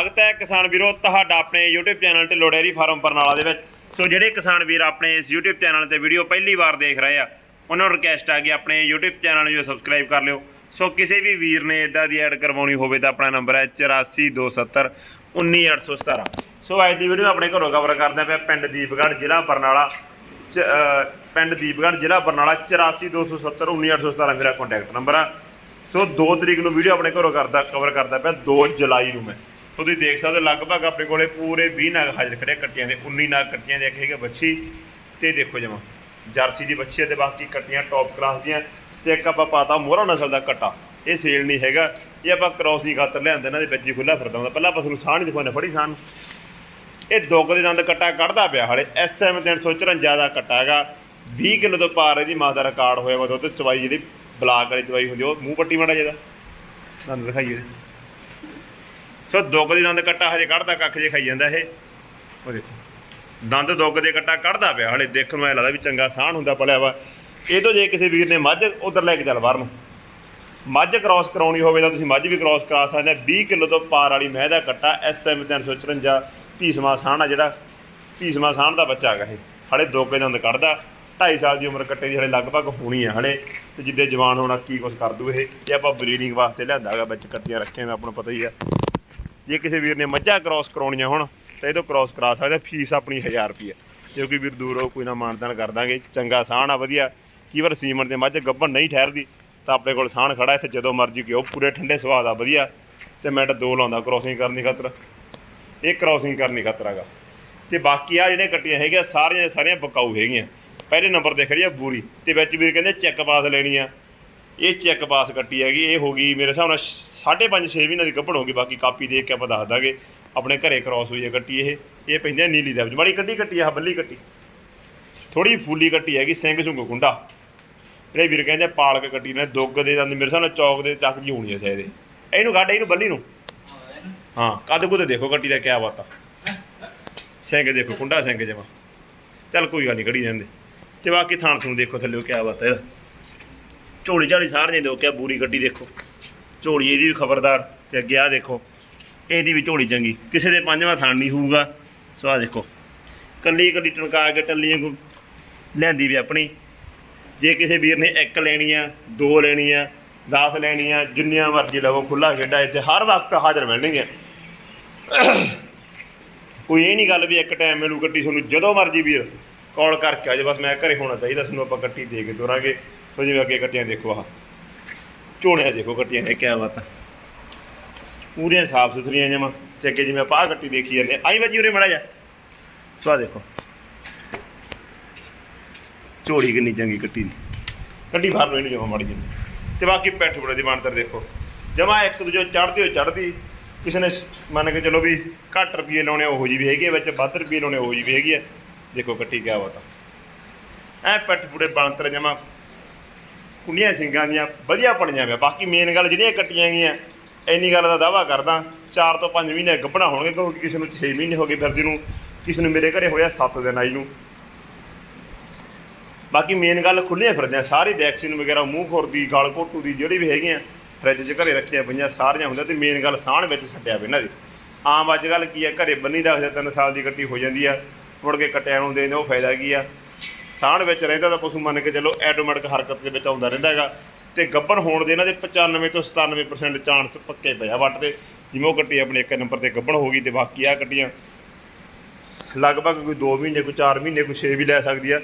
ਸਵਾਗਤ ਹੈ ਕਿਸਾਨ ਵੀਰੋ ਤੁਹਾਡਾ ਆਪਣੇ YouTube ਚੈਨਲ ਤੇ ਲੋਡੇਰੀ ਫਾਰਮ ਬਰਨਾਲਾ ਦੇ ਵਿੱਚ। ਸੋ ਜਿਹੜੇ ਕਿਸਾਨ ਵੀਰ ਆਪਣੇ ਇਸ YouTube ਚੈਨਲ ਤੇ ਵੀਡੀਓ ਪਹਿਲੀ ਵਾਰ ਦੇਖ ਰਹੇ ਆ, ਉਹਨਾਂ ਨੂੰ ਰਿਕਵੈਸਟ ਆ ਕਿ ਆਪਣੇ YouTube ਚੈਨਲ ਨੂੰ ਸਬਸਕ੍ਰਾਈਬ ਕਰ ਲਿਓ। ਸੋ ਕਿਸੇ ਵੀ ਵੀਰ ਨੇ ਇਦਾਂ ਦੀ ਐਡ ਕਰਵਾਉਣੀ ਹੋਵੇ ਤਾਂ ਆਪਣਾ ਨੰਬਰ ਹੈ 8427 19817 ਸੋ ਅੱਜ ਦੀ ਵੀਡੀਓ ਆਪਣੇ ਘਰੋਂ ਕਵਰ ਕਰਦੇ ਪਿਆ ਪਿੰਡ ਦੀਪਗੜ੍ਹ ਜ਼ਿਲ੍ਹਾ ਬਰਨਾਲਾ, ਚ- ਪਿੰਡ ਦੀਪਗੜ੍ਹ ਜ਼ਿਲ੍ਹਾ ਬਰਨਾਲਾ 8427 19817 ਮੇਰਾ ਕੰਟੈਕਟ ਨੰਬਰ ਆ। ਸੋ 2 ਤਰੀਕ ਨੂੰ ਵੀਡੀਓ ਆਪਣੇ ਘਰੋਂ ਕਰਦਾ ਕਵਰ ਕਰਦਾ ਪਿਆ 2 ਜੁਲਾਈ ਨੂੰ ਮੈਂ। ਸੋ ਤੁਸੀਂ ਦੇਖ ਸਕਦੇ ਹੋ, ਲਗਭਗ ਆਪਣੇ ਕੋਲੇ ਪੂਰੇ 20 ਨਗ ਹਾਜ਼ਰ ਖੜੇ ਕੱਟੀਆਂ ਦੇ 19 ਨਗ ਕੱਟੀਆਂ ਦੇ ਆਖੇ ਬੱਚੀ ਤੇ ਦੇਖੋ ਜਮਾ, ਜਰਸੀ ਦੀ ਬੱਚੀ ਹੈ ਤੇ ਬਾਕੀ ਕੱਟੀਆਂ ਟੌਪ ਕਲਾਸ ਦੀਆਂ ਤੇ ਇੱਕ ਆਪਾਂ ਪਾਤਾ ਮੋਹਰਾ ਨਸਲ ਦਾ ਕੱਟਾ। ਇਹ ਸੇਲ ਨਹੀਂ ਹੈਗਾ, ਇਹ ਆਪਾਂ ਕ੍ਰੋਸਿੰਗ ਖਾਤਰ ਲਿਆਂਦੇ, ਇਹਨਾਂ ਦੇ ਵਿੱਚ ਹੀ ਖੁੱਲਾ ਫਿਰਦਾ ਹੁੰਦਾ। ਪਹਿਲਾਂ ਪਸ਼ੂ ਨੂੰ ਸਾਹ ਨਹੀਂ ਦਿਖਾਉਂਦੇ ਫੜੀ ਸਾਹ ਨੂੰ ਇਹ ਦੁੱਗ ਦੇ ਦੰਦ ਕੱਟਾ ਕੱਢਦਾ ਪਿਆ ਹਲੇ ਐਸਐਮ 354 ਦਾ ਕੱਟਾ ਹੈਗਾ। 20 ਕਿਲੋ ਤੋਂ ਪਾਰ ਇਹਦੀ ਮਾਂ ਦਾ ਰਿਕਾਰਡ ਹੋਇਆ ਵਾ ਦੁੱਧ ਚਵਾਈ ਜਿਹੜੀ ਬਲਾਕ ਵਾਲੀ ਚਵਾਈ ਹੁੰਦੀ ਉਹ ਮੂੰਹ ਪੱਟੀ ਮਾੜਾ ਜਿਹਦਾ ਦੰਦ ਦਿਖਾਈਏ। ਸੋ ਦੁੱਗ ਦੇ ਦੰਦ ਕੱਟਾ ਹਜੇ ਕੱਢਦਾ, ਕੱਖ ਜੇ ਖਾਈ ਜਾਂਦਾ ਇਹ। ਉਹ ਦੇਖੋ, ਦੰਦ ਦੁੱਗ ਦੇ ਕੱਟਾ ਕੱਢਦਾ ਪਿਆ, ਹਲੇ ਦੇਖਣ ਨੂੰ ਐ ਲੱਗਦਾ ਵੀ ਚੰਗਾ ਸਾਹਣ ਹੁੰਦਾ ਪਲਿਆ ਵਾ। ਇਹ ਤੋਂ ਜੇ ਕਿਸੇ ਵੀਰ ਨੇ ਮੱਝ ਉਧਰ ਲੈ ਕੇ ਚੱਲ ਬਾਹਰ ਨੂੰ। ਮੱਝ ਕ੍ਰਾਸ ਕਰਾਉਣੀ ਹੋਵੇ ਤਾਂ ਤੁਸੀਂ ਮੱਝ ਵੀ ਕ੍ਰਾਸ ਕਰਾ ਸਕਦੇ ਆ। 20 ਕਿਲੋ ਤੋਂ ਪਾਰ ਵਾਲੀ ਮਹਿ ਦਾ ਕੱਟਾ ਐਸਐਮ 354 ਭੀਸਮਾ ਸਾਹਣ ਆ ਜਿਹੜਾ ਭੀਸਮਾ ਸਾਹਣ ਦਾ ਬੱਚਾ ਹੈਗਾ ਇਹ। ਹਲੇ ਦੋ ਕੇ ਦੰਦ ਕੱਢਦਾ 2.5 ਸਾਲ ਦੀ ਉਮਰ ਕੱਟੇ ਦੀ ਹਲੇ ਲਗਭਗ ਹੋਣੀ ਆ ਹਲੇ। ਤੇ ਜਿੱਦੇ ਜਵਾਨ ਹੋਣਾ ਕੀ ਕੁਛ ਕਰ ਦੂ ਇਹ। ਇਹ ਆਪਾਂ ਬਰੀਡਿੰਗ ਵਾਸਤੇ ਲਿਆਂਦਾ ਹੈਗਾ, ਵਿੱਚ ਕੱਟੀਆਂ ਰੱਖੀਆਂ, ਮੈਂ ਆਪਾਂ ਨੂੰ ਪਤਾ ਹੀ ਆ। ਜੇ ਕਿਸੇ ਵੀਰ ਨੇ ਮੱਝਾਂ ਕ੍ਰਾਸ ਕਰਾਉਣੀਆਂ ਹੋਣ, ਤਾਂ ਇਹ ਤੋਂ ਕ੍ਰਾਸ ਕਰਾ ਸਕਦੇ ਫੀਸ ਆਪਣੀ 1000 ਰੁਪਏ ਕਿਉਂਕਿ ਵੀਰ ਦੂਰੋਂ ਕੋਈ ਨਾ ਮਾਨਦਾਨ ਕਰ ਦਾਂਗੇ, ਚੰਗਾ ਸਾਹਣ ਆ, ਵਧੀਆ। ਕੀ ਵਾਰ ਸੀਮਨ ਦੇ ਮੱਝ ਗੱਭਣ ਨਹੀਂ ਠਹਿਰਦੀ, ਤਾਂ ਆਪਣੇ ਕੋਲ ਸਾਹਣ ਖੜਾ ਇੱਥੇ ਜਦੋਂ ਮਰਜ਼ੀ ਕਿਉਂ, ਪੂਰੇ ਠੰਡੇ ਸੁਭਾਅ ਦਾ ਵਧੀਆ। ਤੇ ਮਿੰਟ ਦੋ ਲਾਉਂਦਾ ਕ੍ਰਾਸਿੰਗ ਕਰਨ ਦੀ ਖਾਤਰ। ਇਹ ਕ੍ਰਾਸਿੰਗ ਕਰਨ ਦੀ ਖਾਤਰ ਹੈਗਾ। ਤੇ ਬਾਕੀ ਆ ਜਿਹੜੇ ਕੱਟੀਆਂ ਹੈਗੀਆਂ, ਸਾਰੀਆਂ ਸਾਰੀਆਂ ਬਕਾਊ ਹੈਗੀਆਂ। ਪਹਿਲੇ ਨੰਬਰ ਤੇ ਖੜੀ ਆ ਬੂਰੀ। ਤੇ ਵਿੱਚ ਵੀਰ ਕਹਿੰਦੇ, ਚੈੱਕ ਪਾਸ ਲੈਣੀ ਆ। ਇਹ ਚੈੱਕ ਪਾਸ ਕੱਟੀ ਹੈਗੀ, ਇਹ ਹੋ ਗਈ ਮੇਰੇ ਹਿਸਾਬ ਨਾਲ 5.5 6 ਮਹੀਨੇ ਦੀ ਗੱਭਣ ਹੋ ਗਈ, ਬਾਕੀ ਕਾਪੀ ਦੇਖ ਕੇ ਆਪਾਂ ਦੱਸ ਦਾਂਗੇ। ਆਪਣੇ ਘਰੇ ਕ੍ਰਾਸ ਹੋਈ ਹੈ ਕੱਟੀ ਇਹ। ਇਹ ਪੈਂਦੇ ਆ ਨੀਲੀ ਰੈਬ ਮਾੜੀ ਕੱਟੀ ਕੱਟੀ ਆ, ਬੱਲੀ ਕੱਟੀ। ਥੋੜੀ ਫੂਲੀ ਕੱਟੀ ਹੈਗੀ, ਸਿੰਘ ਸੁੰਗ ਕੁੰਡਾ। ਜਿਹੜੇ ਵੀਰ ਕਹਿੰਦੇ ਪਾਲਕ ਕੱਟੀ ਨੇ, ਦੁੱਗ ਦੇ ਜਾਂਦੇ ਮੇਰੇ ਹਿਸਾਬ ਨਾਲ ਚੌਕ ਦੇ ਚੱਕ ਦੀ ਹੋਣੀ ਐ ਸ਼ਾਇਦ ਇਹਨੂੰ ਕੱਢ, ਇਹਨੂੰ ਬੱਲੀ ਨੂੰ। ਹਾਂ, ਕੱਦ ਕੁੱਦ ਦੇਖੋ ਕੱਟੀ ਦਾ ਕਿਆ ਬਾਤ ਆ। ਸਿੰਘ ਦੇਖੋ, ਕੁੰਡਾ ਸਿੰਘ ਜਮਾ। ਚੱਲ ਕੋਈ ਗੱਲ ਨਹੀਂ ਕੜੀ ਜਾਂਦੇ। ਤੇ ਬਾਕੀ ਥਾਣ ਥੂਣ ਦੇਖੋ ਥੱਲੇ ਕਿਆ ਬਾਤ ਹੈ ਇਹਦਾ। ਝੋਲੀ ਝਾਲੀ ਸਾਰੀਆਂ ਨੇ ਦੋ ਕਿਆ ਬੂਰੀ ਗੱਡੀ ਦੇਖੋ। ਝੋਲੀ ਇਹਦੀ ਵੀ ਖਬਰਦਾਰ ਤੇ ਅੱਗੇ ਆ ਦੇਖੋ, ਇਹਦੀ ਵੀ ਝੋਲੀ ਚੰਗੀ। ਕਿਸੇ ਦੇ ਪੰਜਵਾਂ ਥਾਣ ਨਹੀਂ ਹੋਊਗਾ। ਸੋ ਆ ਦੇਖੋ, ਕੱਲੀ ਕੱਲੀ ਟਣਕਾ ਕੇ ਟੱਲੀਆਂ ਕੋ ਲੈਂਦੀ ਵੀ ਆਪਣੀ। ਜੇ ਕਿਸੇ ਵੀਰ ਨੇ ਇੱਕ ਲੈਣੀ ਆ ਦੋ ਲੈਣੀ ਆ 10 ਲੈਣੀ ਆ ਜਿੰਨੀਆਂ ਮਰਜ਼ੀ ਲਵੋ ਖੁੱਲਾ ਖੇਡਾ ਇੱਥੇ, ਹਰ ਵਕਤ ਹਾਜ਼ਰ ਮਿਲਣਗੇ ਕੋਈ ਇਹ ਨਹੀਂ ਗੱਲ ਵੀ ਇੱਕ ਟਾਈਮ ਮਿਲੂ, ਗੱਡੀ ਤੁਹਾਨੂੰ ਜਦੋਂ ਮਰਜ਼ੀ ਵੀਰ ਕਾਲ ਕਰਕੇ ਆ ਜੇ ਬਸ ਮੈਂ ਘਰੇ ਹੋਣਾ ਚਾਹੀਦਾ, ਤੁਹਾਨੂੰ ਆਪਾਂ ਗੱਡੀ ਦੇ ਕੇ ਤੋਰਾਂਗੇ। ਸੋ ਜਿਵੇਂ ਅੱਗੇ ਗੱਡੀਆਂ ਦੇਖੋ ਆਹ। ਝੋਣਿਆ ਦੇਖੋ ਗੱਡੀਆਂ ਦੇ ਕਿਆ ਬਾਤ ਪੂਰੀਆਂ ਸਾਫ਼ ਸੁਥਰੀਆਂ ਜਮਾ ਤੇ ਅੱਗੇ ਜਿਵੇਂ ਆਪਾਂ ਆਹ ਗੱਡੀ ਦੇਖੀ ਜਾਂਦੇ ਆਈ ਵੱਜੀ ਉਰੇ ਮੜਾ ਜਾ। ਸਵਾ ਦੇਖੋ। ਝੋੜੀ ਕਿੰਨੀ ਚੰਗੀ ਕੱਟੀ ਦੀ। ਕੱਢੀ ਬਾਹਰ ਨੂੰ ਇਹਨੂੰ ਜਮਾ ਮਾੜੀ ਜੀ ਤੇ ਬਾਕੀ ਪੈਠ ਬੜੇ ਦੀ ਬਾਣਤਰ ਦੇਖੋ। ਜਮਾ ਇੱਕ ਦੂਜੇ ਚੜਦੀ ਹੋ ਚੜਦੀ ਕਿਸੇ ਨੇ ਮੰਨ ਕੇ ਚਲੋ ਵੀ ਘੱਟ ਰੁਪਏ ਲਾਉਣੇ ਉਹੋ ਜੀ ਵੀ ਹੈਗੇ ਵਿੱਚ ਵੱਧ ਰੁਪਏ ਲਾਉਣੇ ਉਹੋ ਜੀ ਵੀ ਹੈਗੀ ਆ। ਦੇਖੋ ਕੱਟੀ ਕਿਆ ਬਾਤ ਐ ਪੈਠ ਬੁੜੇ ਬਾਣਤਰ ਜਮਾ ਕੁੰਡੀਆਂ ਸਿੰਘਾਂ ਦੀਆਂ, ਵਧੀਆ ਪੜੀਆਂ ਪਿਆ ਬਾਕੀ ਮੇਨ ਗੱਲ ਜਿਹੜੀਆਂ ਕੱਟੀਆਂ ਗਈਆਂ, ਇੰਨੀ ਗੱਲ ਦਾ ਦਾਵਾ ਕਰਦਾ 4 ਤੋਂ 5 ਮਹੀਨੇ ਗੱਭਣਾ ਹੋਣਗੇ ਕਿਉਂਕਿ ਕਿਸੇ ਨੂੰ 6 ਮਹੀਨੇ ਹੋ ਗਏ ਫਿਰਦੀ ਨੂੰ ਕਿਸੇ ਨੂੰ ਮੇਰੇ ਘਰੇ ਹੋਇਆ 7 ਦਿਨ ਆਈ ਨੂੰ। ਬਾਕੀ ਮੇਨ ਗੱਲ ਖੁੱਲੀਆਂ ਫਿਰਦੀਆਂ, ਸਾਰੀ ਵੈਕਸੀਨ ਵਗੈਰਾ, ਮੂੰਹ ਖੁਰ ਦੀ, ਗਲ ਘੋਟੂ ਦੀ, ਜਿਹੜੀ ਵੀ ਹੈਗੀਆਂ ਫ੍ਰਿਜ 'ਚ ਘਰੇ ਰੱਖੀਆਂ ਪਈਆਂ, ਸਾਰੀਆਂ ਹੁੰਦੀਆਂ ਤੇ ਮੇਨ ਗੱਲ ਸਾਹਣ ਵਿੱਚ ਛੱਡਿਆ ਪਿਆ ਇਹਨਾਂ ਦੀ। ਆਮ ਅੱਜ ਕੱਲ ਕੀ ਆ, ਘਰੇ ਬੰਨੀ ਰੱਖਦੇ 3 ਸਾਲ ਦੀ ਕੱਟੀ ਹੋ ਜਾਂਦੀ ਆ, ਮੁੜ ਕੇ ਕੱਟਿਆਂ ਨੂੰ ਦੇਣ ਉਹ ਫਾਇਦਾ ਕੀ ਆ? ਸਾਹਣ ਵਿੱਚ ਰਹਿੰਦਾ ਤਾਂ ਪਸ਼ੂ ਮੰਨ ਕੇ ਚੱਲੋ ਐਟੋਮੈਟਿਕ ਹਰਕਤ ਦੇ ਵਿੱਚ ਆਉਂਦਾ ਰਹਿੰਦਾ ਹੈਗਾ। ਤੇ ਗੱਭਣ ਹੋਣ ਦੇ ਇਹਨਾਂ ਦੇ 95 ਤੋਂ 97% ਚਾਂਸ ਪੱਕੇ ਪਿਆ ਵੱਟ ਤੇ ਜਿਵੇਂ ਉਹ ਕੱਟੀ ਆਪਣੇ ਇੱਕ ਨੰਬਰ ਤੇ ਗੱਭਣ ਹੋ ਗਈ ਤੇ ਬਾਕੀ ਆ ਕੱਟੀਆਂ। ਲਗਭਗ ਕੋਈ 2 ਮਹੀਨੇ, ਕੋਈ 4 ਮਹੀਨੇ, ਕੋਈ 6 ਵੀ ਲੈ ਸਕਦੀ ਆ।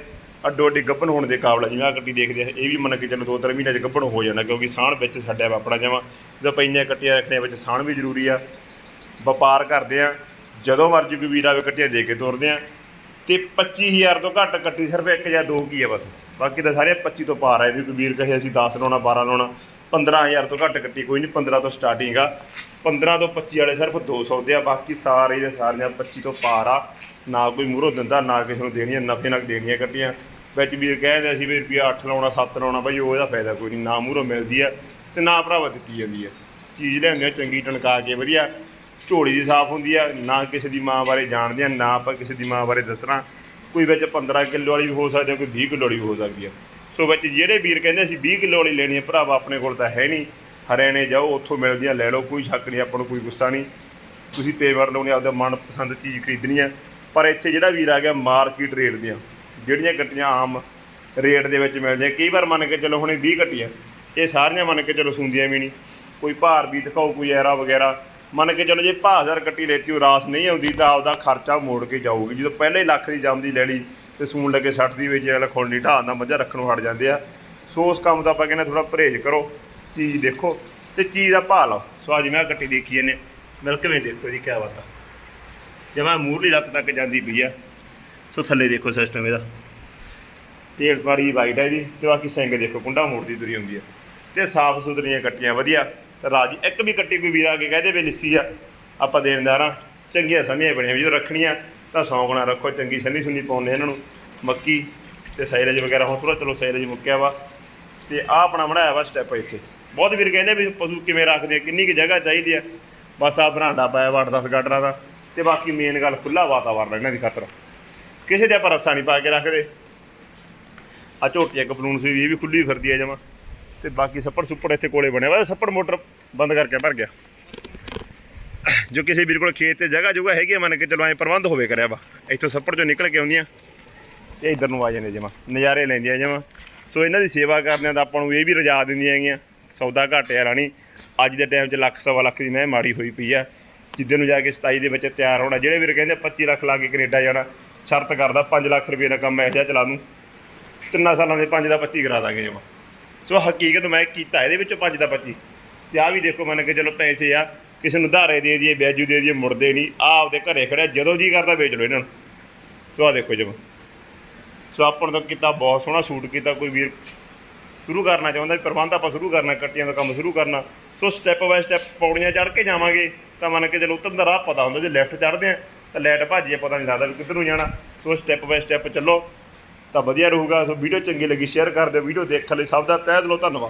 ਅੱਡੋ ਅੱਡੀ ਗੱਬਣ ਹੋਣ ਦੇ ਕਾਬਲ ਜਿਵੇਂ ਆ ਕੱਟੀ ਦੇਖਦੇ ਆ, ਇਹ ਵੀ ਮੰਨ ਕੇ ਚੱਲੋ 2-3 ਮਹੀਨੇ ਚ ਗੱਭਣ ਹੋ ਜਾਣਾ, ਕਿਉਂਕਿ ਸਾਹਣ ਵਿੱਚ ਛੱਡਿਆ ਵਾ ਜਾਵਾਂ ਜਦੋਂ ਪਈਆਂ ਕੱਟੀਆਂ ਰੱਖਣੇ ਵਿੱਚ ਸਾਹਣ ਵੀ ਜ਼ਰੂਰੀ ਆ। ਵਪਾਰ ਕਰਦੇ ਆ, ਜਦੋਂ ਮਰਜ਼ੀ ਕੋਈ ਵੀਰ ਆਵੇ ਕੱਟੀਆਂ ਦੇ ਕੇ ਤੁਰਦੇ ਆ। ਤੇ 25000 ਤੋਂ ਘੱਟ ਕੱਟੀ ਸਿਰਫ ਇੱਕ ਜਾਂ ਦੋ ਕੀ ਆ ਬਸ। ਬਾਕੀ ਤਾਂ ਸਾਰੇ 25 ਤੋਂ ਪਾਰ ਆ ਵੀ ਕੋਈ ਵੀਰ ਕਹੇ ਅਸੀਂ 10 ਲਾਉਣਾ 12 ਲਾਉਣਾ 15000 ਤੋਂ ਘੱਟ ਕੱਟੀ ਕੋਈ ਨਹੀਂ 15 ਤੋਂ ਸਟਾਰਟਿੰਗ ਆ। 15 ਤੋਂ 25 ਵਾਲੇ ਸਿਰਫ 200 ਦੇ ਆ, ਬਾਕੀ ਸਾਰੇ ਦੇ ਸਾਰੀਆਂ 25 ਤੋਂ ਪਾਰ ਆ। ਨਾ ਕੋਈ ਮੂਹਰੋਂ ਦਿੰਦਾ, ਨਾ ਕਿਸੇ ਨੂੰ ਦੇਣੀਆਂ ਨਫੇ ਨਾਲ ਦੇਣੀਆਂ ਕੱਟੀਆਂ। ਵਿੱਚ ਵੀਰ ਕਹਿੰਦੇ ਅਸੀਂ ਵੀ ਰੁਪਿਆ 8 ਲਾਉਣਾ 7 ਲਾਉਣਾ, ਬਈ ਉਹ ਇਹਦਾ ਫਾਇਦਾ ਕੋਈ ਨਹੀਂ, ਨਾ ਮੂਹਰੋਂ ਮਿਲਦੀ ਆ ਤੇ ਨਾ ਭਰਾਵਾ ਦਿੱਤੀ ਜਾਂਦੀ ਆ। ਚੀਜ਼ ਲਿਆਉਂਦੇ ਆ, ਚੰਗੀ ਟਣਕਾ ਕੇ, ਵਧੀਆ। ਝੋਲੀ ਦੀ ਸਾਫ਼ ਹੁੰਦੀ ਆ, ਨਾ ਕਿਸੇ ਦੀ ਮਾਂ ਬਾਰੇ ਜਾਣਦੇ ਆ, ਨਾ ਆਪਾਂ ਕਿਸੇ ਦੀ ਮਾਂ ਬਾਰੇ ਦੱਸਣਾ। ਕੋਈ ਵਿੱਚ 15 ਕਿਲੋ ਵਾਲੀ ਵੀ ਹੋ ਸਕਦੀ ਆ, ਕੋਈ 20 ਕਿਲੋ ਵਾਲੀ ਵੀ ਹੋ ਸਕਦੀ ਆ। ਸੋ ਵਿੱਚ ਜਿਹੜੇ ਵੀਰ ਕਹਿੰਦੇ ਅਸੀਂ 20 ਕਿਲੋ ਵਾਲੀ ਲੈਣੀ ਹੈ ਭਰਾਵਾ ਆਪਣੇ ਕੋਲ ਤਾਂ ਹੈ ਨਹੀਂ। ਹਰਿਆਣੇ ਜਾਓ, ਉੱਥੋਂ ਮਿਲਦੀਆਂ, ਲੈ ਲਓ, ਕੋਈ ਸ਼ੱਕ ਨਹੀਂ, ਆਪਾਂ ਨੂੰ ਕੋਈ ਗੁੱਸਾ ਨਹੀਂ। ਤੁਸੀਂ ਪੇਵਰ ਲਾਉਣੇ ਆਪਦਾ ਮਨਪਸੰਦ ਚੀਜ਼ ਖਰੀਦਣੀ ਹੈ ਪਰ ਇੱਥੇ ਜਿਹੜਾ ਵੀਰ ਆ ਗਿਆ, ਮਾਰਕੀਟ ਰੇਟ ਦੀਆਂ। ਜਿਹੜੀਆਂ ਗੱਟੀਆਂ ਆਮ ਰੇਟ ਦੇ ਵਿੱਚ ਮਿਲਦੀਆਂ, ਕਈ ਵਾਰ ਮੰਨ ਕੇ ਚਲੋ ਹੁਣੇ 20 ਗੱਟੀਆਂ ਇਹ ਸਾਰੀਆਂ ਮੰਨ ਕੇ ਚਲੋ ਸੁੰਦੀਆਂ ਵੀ ਨਹੀਂ। ਕੋਈ ਭਾਰ ਵੀ ਦਿਖਾਓ, ਕੋਈ ਐਰਾ ਵਗੈਰਾ। ਮੰਨ ਕੇ ਚਲੋ ਜੇ ਭਾਅ ਕੱਟੀ ਲੈਤੀ, ਉਹ ਰਾਸ ਨਹੀਂ ਆਉਂਦੀ, ਤਾਂ ਆਪਦਾ ਖਰਚਾ ਮੋੜ ਕੇ ਜਾਊਗੀ। ਜਦੋਂ ਪਹਿਲੇ ਲੱਖ ਦੀ ਜੰਮਦੀ ਲੈ ਲਈ ਤੇ ਸੂਣ ਲੱਗੇ 60 ਦੀ ਵਿੱਚ ਅਗਲਾ ਖੁਣ ਨਹੀਂ ਢਾਉਂਦਾ ਮੱਝਾਂ ਰੱਖਣੋਂ ਹਟ ਜਾਂਦੇ ਆ। ਸੋ ਉਸ ਕੰਮ ਦਾ ਆਪਾਂ ਕਹਿੰਦੇ ਥੋੜਾ ਪਰਹੇਜ਼ ਕਰੋ, ਚੀਜ਼ ਦੇਖੋ ਤੇ ਚੀਜ਼ ਦਾ ਭਾਅ ਲਓ। ਸੋ ਅੱਜ ਮੈਂ ਕੱਟੀ ਗੱਟੀ ਦੇਖੀ ਇਹਨੇ ਮਿਲਕ ਵੇ ਦੇਖੋ ਜੀ, ਕਿਆ ਬਾਤ ਆ। ਜਮਾ ਮੂਰਲੀ ਲੱਤ ਤੱਕ ਜਾਂਦੀ ਪਈ ਆ। ਸੋ ਥੱਲੇ ਦੇਖੋ ਸਿਸਟਮ ਇਹਦਾ। ਤੇਲ ਪਾੜੀ ਵਾਈਟ ਹੈ ਇਹਦੀ, ਤੇ ਬਾਕੀ ਸਿੰਗ ਦੇਖੋ, ਕੁੰਡਾ ਮੋੜਦੀ ਤੁਰੀ ਹੁੰਦੀ ਆ। ਤੇ ਸਾਫ਼ ਸੁਥਰੀਆਂ ਕੱਟੀਆਂ, ਵਧੀਆ। ਰਾਜੀ ਇੱਕ ਵੀ ਕੱਟੀ ਕੋਈ ਵੀਰ ਆ ਕੇ ਕਹਦੇ ਵੀ ਲਿੱਸੀ ਆ, ਆਪਾਂ ਦੇਣਦਾਰਾਂ, ਚੰਗੀਆਂ ਸਮੀਆਂ ਬਣੀਆਂ ਵੀ ਜਦੋਂ ਰੱਖਣੀਆਂ, ਤਾਂ ਸੌਂਕ ਨਾਲ ਰੱਖੋ, ਚੰਗੀ ਸੰਨੀ ਸੁੰਨੀ ਪਾਉਂਦੇ ਇਹਨਾਂ ਨੂੰ, ਮੱਕੀ ਤੇ ਸਾਈਲੇਜ ਵਗੈਰਾ, ਹੁਣ ਥੋੜਾ ਚਲੋ ਸਾਈਲੇਜ ਮੁੱਕਿਆ ਵਾ, ਤੇ ਆ ਆਪਣਾ ਬਣਾਇਆ ਵਾ ਸਟੈਪ ਇੱਥੇ। ਬਹੁਤ ਵੀਰ ਕਹਿੰਦੇ ਵੀ ਪਸ਼ੂ ਕਿਵੇਂ ਰੱਖਦੇ ਆ, ਕਿੰਨੀ ਕੁ ਜਗ੍ਹਾ ਚਾਹੀਦੀ ਆ, ਬਸ ਆ ਬਰਾਂਡਾ ਪਾਇਆ ਵਾ 8-10 ਗਾਡਰਾਂ ਦਾ, ਤੇ ਬਾਕੀ ਮੇਨ ਗੱਲ ਖੁੱਲਾ ਵਾਤਾਵਰਨ ਇਹਨਾਂ ਦੀ ਖਾਤਰ। ਕਿਸੇ ਦੇ ਆਪਾਂ ਰੱਸਾ ਨਹੀਂ ਪਾ ਕੇ ਰੱਖਦੇ। ਆ ਝੋਟੀ ਇੱਕ ਬਲੂਨ ਸੀ, ਇਹ ਵੀ ਖੁੱਲੀ ਫਿਰਦੀ ਆ ਜਮਾ। ਤੇ ਬਾਕੀ ਸੱਪੜ ਸੁੱਪੜ ਇੱਥੇ ਕੋਲੇ ਬਣਿਆ ਵਾ। ਸੱਪੜ ਮੋਟਰ ਬੰਦ ਕਰਕੇ ਭਰ ਗਿਆ। ਜੋ ਕਿਸੇ ਵੀਰ ਕੋਲ ਖੇਤ ਤੇ ਜਗ੍ਹਾ ਜੁਗਾ ਹੈਗੀ ਆ, ਮੰਨ ਕੇ ਚਲੋ ਐ ਪ੍ਰਬੰਧ ਹੋਵੇ ਕਰਿਆ ਵਾ। ਇੱਥੋਂ ਸੱਪੜ ਚੋਂ ਨਿਕਲ ਕੇ ਆਉਂਦੀਆਂ। ਤੇ ਇਧਰ ਨੂੰ ਆ ਜਾਂਦੇ ਜਮਾ। ਨਜ਼ਾਰੇ ਲੈਂਦੀਆਂ ਜਮਾ। ਸੋ ਇਹਨਾਂ ਦੀ ਸੇਵਾ ਕਰਦਿਆਂ ਦਾ ਆਪਾਂ ਨੂੰ ਇਹ ਵੀ ਰਜਾ ਦਿੰਦੀਆਂ ਹੈਗੀਆਂ। ਸੌਦਾ ਘਾਟਿਆ ਰਾਣੀ। ਅੱਜ ਦੇ ਟਾਈਮ 'ਚ ਲੱਖ ਸਵਾ ਲੱਖ ਦੀ ਮੈਂ ਮਾੜੀ ਹੋਈ ਪਈ ਆ। ਜਿੱਦੇ ਨੂੰ ਜਾ ਕੇ 27 ਦੇ ਵਿੱਚ ਤਿਆਰ ਹੋਣਾ ਜਿਹੜੇ ਵੀਰ ਕਹਿੰਦੇ 25 ਲੱਖ ਲਾ ਕੇ ਕੈਨੇਡਾ ਜਾਣਾ ਸ਼ਰਤ ਕਰਦਾ 5 ਲੱਖ ਰੁਪਏ ਦਾ ਕੰਮ ਇਹੋ ਜਿਹਾ ਚਲਾ ਦੂੰ। ਤਿੰਨਾਂ ਸਾਲਾਂ ਦੇ 5 ਦਾ 25 ਕਰਾ ਦਾਂਗੇ ਜਮਾ। ਸੋ ਹਕੀਕਤ ਮੈਂ ਕੀਤਾ, ਇਹਦੇ ਵਿੱਚੋਂ 5 ਦਾ 25 ਤੇ ਆ ਵੀ ਦੇਖੋ, ਮੰਨ ਕੇ ਚਲੋ ਪੈਸੇ ਆ, ਕਿਸੇ ਨੂੰ ਧਾਰੇ ਦੇ ਦਈਏ, ਵਿਆਜੂ ਦੇ ਦਈਏ, ਮੁੜਦੇ ਨਹੀਂ ਆ ਆਪਦੇ ਘਰੇ ਖੜਿਆ ਜਦੋਂ ਜੀ ਕਰਦਾ ਵੇਚ ਲਓ ਇਹਨਾਂ ਨੂੰ। ਸੋ ਆ ਦੇਖੋ ਜਮਾ। ਸੋ ਆਪਾਂ ਨੂੰ ਤਾਂ ਕੀਤਾ ਬਹੁਤ ਸੋਹਣਾ ਸੂਟ ਕੀਤਾ, ਕੋਈ ਵੀਰ ਸ਼ੁਰੂ ਕਰਨਾ ਚਾਹੁੰਦਾ ਵੀ ਪ੍ਰਬੰਧ ਆਪਾਂ ਸ਼ੁਰੂ ਕਰਨਾ, ਕੱਟੀਆਂ ਦਾ ਕੰਮ ਸ਼ੁਰੂ ਕਰਨਾ। ਸੋ ਸਟੈਪ ਬਾਏ ਸਟੈਪ ਪੌੜੀਆਂ ਚੜ੍ਹ ਕੇ ਜਾਵਾਂਗੇ, ਤਾਂ ਮੰਨ ਕੇ ਚਲੋ ਉਤਰਨ ਦਾ ਰਾਹ ਪਤਾ ਹੁੰਦਾ, ਜੇ ਲੈਫਟ ਚੜ੍ਹਦੇ ਆ, ਤਾਂ ਲੈਟ ਭਾਜੀਏ ਪਤਾ ਨਹੀਂ ਲੱਗਦਾ ਵੀ ਕਿੱਧਰ ਨੂੰ ਜਾਣਾ। ਸੋ ਸਟੈਪ ਬਾਏ ਸਟੈਪ ਚੱਲੋ। ਤਾਂ ਵਧੀਆ ਰਹੂਗਾ। ਸੋ ਵੀਡੀਓ ਚੰਗੀ ਲੱਗੀ ਸ਼ੇਅਰ ਕਰ ਦਿਓ। ਵੀਡੀਓ ਦੇਖਣ ਲਈ ਸਭ ਦਾ ਤਹਿ ਦਿਲੋਂ ਧੰਨਵਾਦ।